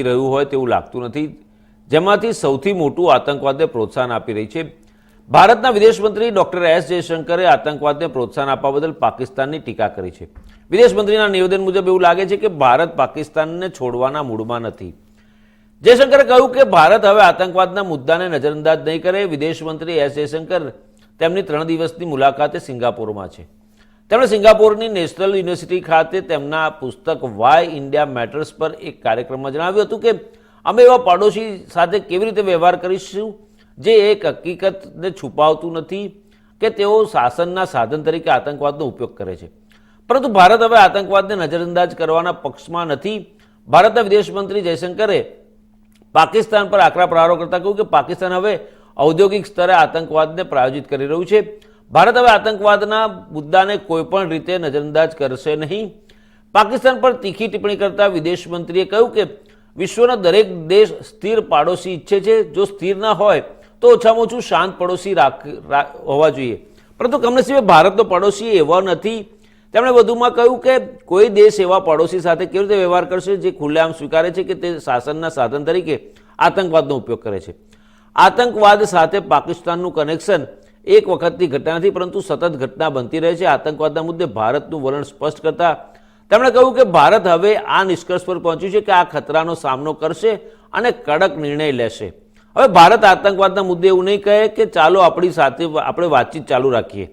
રહ્યું હોય તેવું લાગતું નથી, જેમાંથી સૌથી મોટું આતંકવાદને પ્રોત્સાહન આપી રહી છે. ભારતના વિદેશ મંત્રી ડોક્ટર એસ જયશંકરે આતંકવાદને પ્રોત્સાહન આપવા બદલ પાકિસ્તાનની ટીકા કરી છે. વિદેશ મંત્રીના નિવેદન મુજબ એવું લાગે છે કે ભારત પાકિસ્તાનને છોડવાના મૂડમાં નથી. જયશંકરે કહ્યું કે ભારત હવે આતંકવાદના મુદ્દાને નજરઅંદાજ નહીં કરે. વિદેશ મંત્રી એસ જયશંકર તેમની ત્રણ દિવસની મુલાકાતે સિંગાપોરમાં છે. તેમણે સિંગાપોરની નેશનલ યુનિવર્સિટી ખાતે તેમના પુસ્તક વાય ઇન્ડિયા મેટર્સ પર એક કાર્યક્રમમાં જણાવ્યું હતું કે અમે એવા પાડોશી સાથે કેવી રીતે વ્યવહાર કરીશું જે એક હકીકતને છુપાવતું નથી કે તેઓ શાસનના સાધન તરીકે આતંકવાદનો ઉપયોગ કરે છે. પરંતુ ભારત હવે આતંકવાદને નજરઅંદાજ કરવાના પક્ષમાં નથી. ભારતના વિદેશ મંત્રી જયશંકરે પાકિસ્તાન પર આકરા પ્રહારો કરતા કહ્યું કે પાકિસ્તાન હવે ઔદ્યોગિક સ્તરે આતંકવાદને પ્રાયોજિત કરી રહ્યું છે. ભારત હવે આતંકવાદના મુદ્દાને કોઈ પણ રીતે નજરઅંદાજ કરશે નહીં. પાકિસ્તાન પર તીખી ટિપ્પણી કરતા વિદેશ મંત્રીએ કહ્યું કે વિશ્વના દરેક દેશ સ્થિર પાડોશી ઈચ્છે છે. જો સ્થિર ના હોય તો ઓછામાં ઓછું શાંત પડોશી રાખ હોવા જોઈએ. પરંતુ કમનસીબે ભારતનો પડોશી એવો નથી. તેમણે વધુમાં કહ્યું કે કોઈ દેશ એવા પડોશી સાથે કેવી રીતે વ્યવહાર કરશે જે ખુલ્લેઆમ સ્વીકારે છે કે તે શાસનના સાધન તરીકે આતંકવાદનો ઉપયોગ કરે છે. આતંકવાદ સાથે પાકિસ્તાનનું કનેક્શન એક વખતની ઘટના નથી, પરંતુ સતત ઘટના બનતી રહે છે. આતંકવાદના મુદ્દે ભારતનું વલણ સ્પષ્ટ કરતા તેમણે કહ્યું કે ભારત હવે આ નિષ્કર્ષ પર પહોંચ્યું છે કે આ ખતરાનો સામનો કરશે અને કડક નિર્ણય લેશે. હવે ભારત આતંકવાદના મુદ્દે એવું નહીં કહે કે ચાલો આપણી સાથે, આપણે વાતચીત ચાલુ રાખીએ.